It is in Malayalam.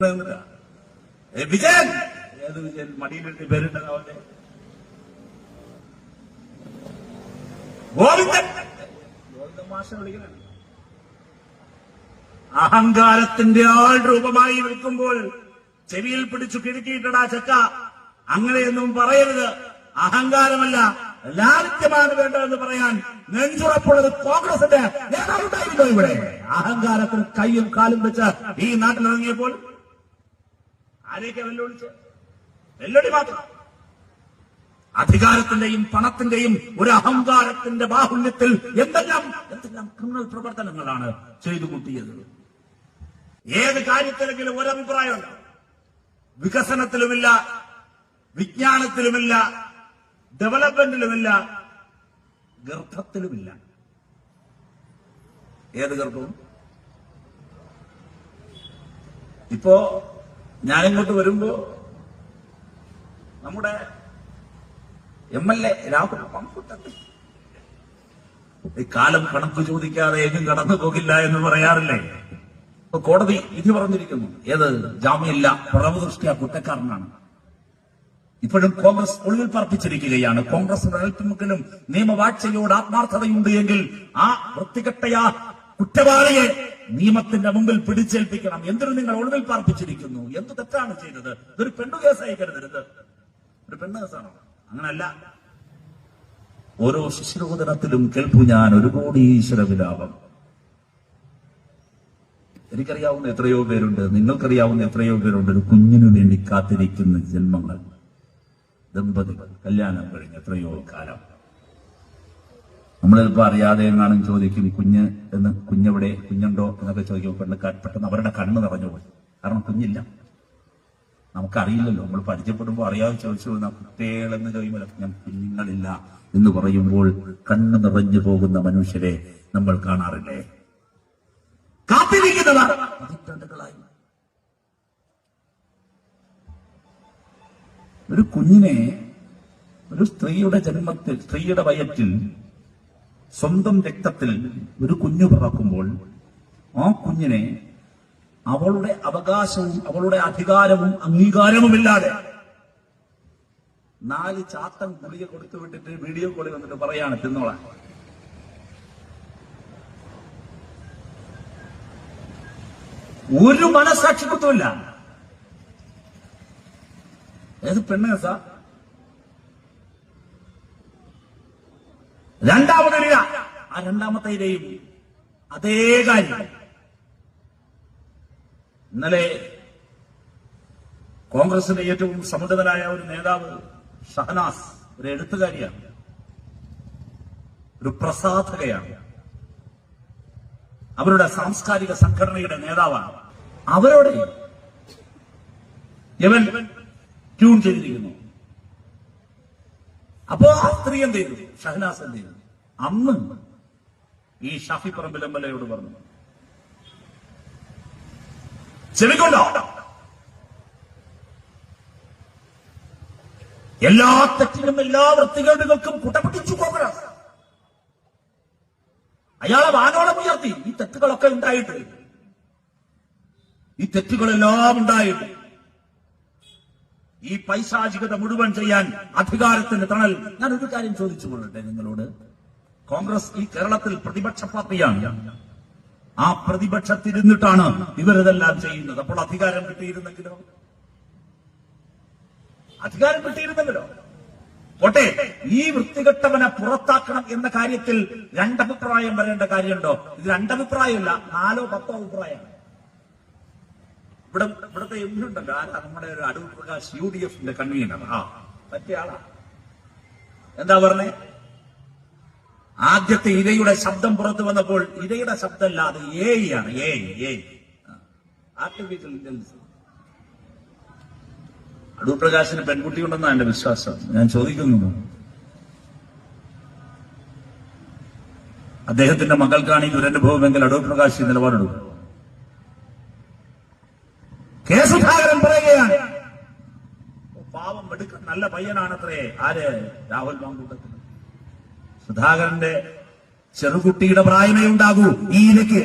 വിജയൻ! വിജയൻ? അഹങ്കാരത്തിന്റെ ആൾ രൂപമായി വിൽക്കുമ്പോൾ ചെവിയിൽ പിടിച്ചു കിഴുക്കിയിട്ടടാ ചക്ക. അങ്ങനെയൊന്നും പറയരുത്. അഹങ്കാരമല്ല. ലാളിത്യമാണ് വേണ്ടതെന്ന് പറയാൻ നെഞ്ചുറപ്പുള്ളത് കോൺഗ്രസിന്റെ നേതാവുണ്ടായിരുന്നോ ഇവിടെ? അഹങ്കാരത്തിന് കൈയും കാലും വെച്ച് ഈ നാട്ടിലിറങ്ങിയപ്പോൾ ആരെയൊക്കെ വെല്ലുവിളിച്ചു വെല്ലുവിളി മാത്രം. അധികാരത്തിന്റെയും പണത്തിന്റെയും ഒരു അഹങ്കാരത്തിന്റെ ബാഹുല്യത്തിൽ എന്തെല്ലാം എന്തെല്ലാം ക്രിമിനൽ പ്രവർത്തനങ്ങളാണ് ചെയ്തു കൂട്ടിയത്? ഏത് കാര്യത്തിലെങ്കിലും ഒരഭിപ്രായമുണ്ട്? വികസനത്തിലുമില്ല വിജ്ഞാനത്തിലുമില്ല ഡെവലപ്മെന്റിലുമില്ല ഗർഭത്തിലുമില്ല. ഏത് ഗർഭവും ഇപ്പോ ഞാനിങ്ങോട്ട് വരുമ്പോ നമ്മുടെ എം എൽ എ രാഹുൽ ഈ കാലം കണക്ക് ചോദിക്കാതെ എങ്ങും കടന്നു പോകില്ല എന്ന് പറയാറില്ലേ? ഇപ്പൊ കോടതി വിധി പറഞ്ഞിരിക്കുന്നു. ഏത്? ജാമ്യമില്ല. ദൃഷ്ടിയ കുറ്റക്കാരനാണ്. ഇപ്പോഴും കോൺഗ്രസ് ഒളിവിൽ പറപ്പിച്ചിരിക്കുകയാണ്. കോൺഗ്രസ് അല്പമെങ്കിലും നിയമവാഴ്ചയോട് ആത്മാർത്ഥതയുണ്ട് എങ്കിൽ ആ വൃത്തികെട്ടയാ കുറ്റവാളിയെ നിയമത്തിന്റെ മുമ്പിൽ പിടിച്ചേൽപ്പിക്കണം. എന്തിനു നിങ്ങൾ ഒളിവിൽ പാർപ്പിച്ചിരിക്കുന്നു? എന്ത് തെറ്റാണ് ചെയ്തത്? ഇതൊരു പെണ്ണു കേസായി കരുതരുത് ഒരു പെണ്ണു കേസാണോ? അങ്ങനല്ല. ഓരോ ശിശുരോദനത്തിലും കേൾപ്പു ഞാൻ ഒരു കോടി ഈശ്വര വിലാപം. എനിക്കറിയാവുന്ന എത്രയോ പേരുണ്ട്. നിങ്ങൾക്കറിയാവുന്ന എത്രയോ പേരുണ്ട്. ഒരു കുഞ്ഞിനു വേണ്ടി കാത്തിരിക്കുന്ന ജന്മങ്ങൾ. ദമ്പതികൾ. കല്യാണം കഴിഞ്ഞ് എത്രയോ കാലം. നമ്മൾ ചിലപ്പോൾ അറിയാതെ എങ്ങാനും ചോദിക്കും കുഞ്ഞ് എന്ന് കുഞ്ഞെവിടെ? കുഞ്ഞുണ്ടോ? എന്നൊക്കെ ചോദിക്കും പെണ്ണ് പെട്ടെന്ന് അവരുടെ കണ്ണ് നിറഞ്ഞു പോയി കാരണം കുഞ്ഞില്ല. നമുക്കറിയില്ലല്ലോ. നമ്മൾ പരിചയപ്പെടുമ്പോൾ അറിയാതെ ചോദിച്ചു കുട്ടികളെന്ന് ചോദിക്കുമ്പോൾ ഞാൻ കുഞ്ഞുങ്ങളില്ല എന്ന് പറയുമ്പോൾ കണ്ണ് നിറഞ്ഞു പോകുന്ന മനുഷ്യരെ നമ്മൾ കാണാറില്ലേ? ഒരു കുഞ്ഞിനെ ഒരു സ്ത്രീയുടെ ജന്മത്തിൽ സ്ത്രീയുടെ വയറ്റിൽ സ്വന്തം രക്തത്തിൽ ഒരു കുഞ്ഞു പിറക്കുമ്പോൾ ആ കുഞ്ഞിനെ അവളുടെ അവകാശവും അവളുടെ അധികാരവും അംഗീകാരവുമില്ലാതെ നാല് ചാത്തൻ ഗുളിക കൊടുത്തു വിട്ടിട്ട് വീഡിയോ കോളിൽ വന്നിട്ട് പറയാണ് തിന്നോളാൻ. ഒരു മനസാക്ഷിത്വമില്ല ഏത് പെണ്ണ് സാ രണ്ടാമത് വരിക ആ രണ്ടാമത്തെ ഇരയും അതേ കാര്യം. ഇന്നലെ കോൺഗ്രസിന്റെ ഏറ്റവും സമുന്നതനായ ഒരു നേതാവ് ഷഹനാസ് ഒരു എഴുത്തുകാരിയാണ്. ഒരു പ്രസാധകയാണ്. അവരുടെ സാംസ്കാരിക സംഘടനയുടെ നേതാവാണ്. അവരോട് ഇവൻ ട്യൂൺ ചെയ്തിരിക്കുന്നു. അപ്പോ ആ സ്ത്രീ എന്ത് ചെയ്തു? ഷഹനാസ് എന്ത് ചെയ്തു? അന്ന് ഈ ഷാഫി എയോട് പറഞ്ഞു. ചെവിക്കൊണ്ടോ? എല്ലാ തെറ്റിനും എല്ലാ വൃത്തികേടുകൾക്കും കുട്ടപിടിച്ചു പോകണം. അയാളെ വാനോളം ഉയർത്തി. ഈ തെറ്റുകളൊക്കെ ഉണ്ടായിട്ട്. ഈ തെറ്റുകളെല്ലാം ഉണ്ടായിട്ട്. ഈ പൈശാചികത മുഴുവൻ ചെയ്യാൻ അധികാരത്തിന്റെ തണൽ. ഞാൻ ഒരു കാര്യം ചോദിച്ചു കൊള്ളട്ടെ നിങ്ങളോട്? കോൺഗ്രസ് ഈ കേരളത്തിൽ പ്രതിപക്ഷ പാർട്ടിയാണ്. ആ പ്രതിപക്ഷത്തിരുന്നിട്ടാണ് ഇവരിതെല്ലാം ചെയ്യുന്നത്. അപ്പോൾ അധികാരം കിട്ടിയിരുന്നെങ്കിലോ? അധികാരം കിട്ടിയിരുന്നെങ്കിലോ? പോട്ടെ ഈ വൃത്തികെട്ടവനെ പുറത്താക്കണം എന്ന കാര്യത്തിൽ രണ്ടഭിപ്രായം വരേണ്ട കാര്യമുണ്ടോ? ഇത് രണ്ടഭിപ്രായമല്ല നാലോ പത്തോ അഭിപ്രായമാണ്. ഇവിടെ ഇവിടുത്തെ എന്തുണ്ടല്ലോ? ആരാ നമ്മുടെ ഒരു അടൂർ പ്രകാശ് യു ഡി എഫിന്റെ കൺവീനർ? ആ പറ്റിയ ആളാ. എന്താ പറഞ്ഞേ? ആദ്യത്തെ ഇരയുടെ ശബ്ദം പുറത്തു വന്നപ്പോൾ ഇരയുടെ ശബ്ദമല്ല അത് എ ആണ്. ഏയ് ആർട്ടിഫിഷ്യൽ ഇന്റലിജൻസ് അടൂർ പ്രകാശിന് പെൺകുട്ടി ഉണ്ടെന്നാണ് എന്റെ വിശ്വാസം. ഞാൻ ചോദിക്കുന്നു അദ്ദേഹത്തിന്റെ മകൾക്കാണ് ഈ ദുരനുഭവമെങ്കിൽ അടൂർ പ്രകാശ് നിലപാടെടുക്കും. കെ സുധാകരൻ പറയുകയാണ്. "ഓ, പാവം എടുക്ക നല്ല പയ്യനാണത്രേ. ആര്? രാഹുൽ മാങ്കൂട്ടത്തിൽ സുധാകരന്റെ ചെറുകുട്ടിയുടെ പ്രായമേ ഉണ്ടാകൂ. ഈ ഇരയ്ക്ക്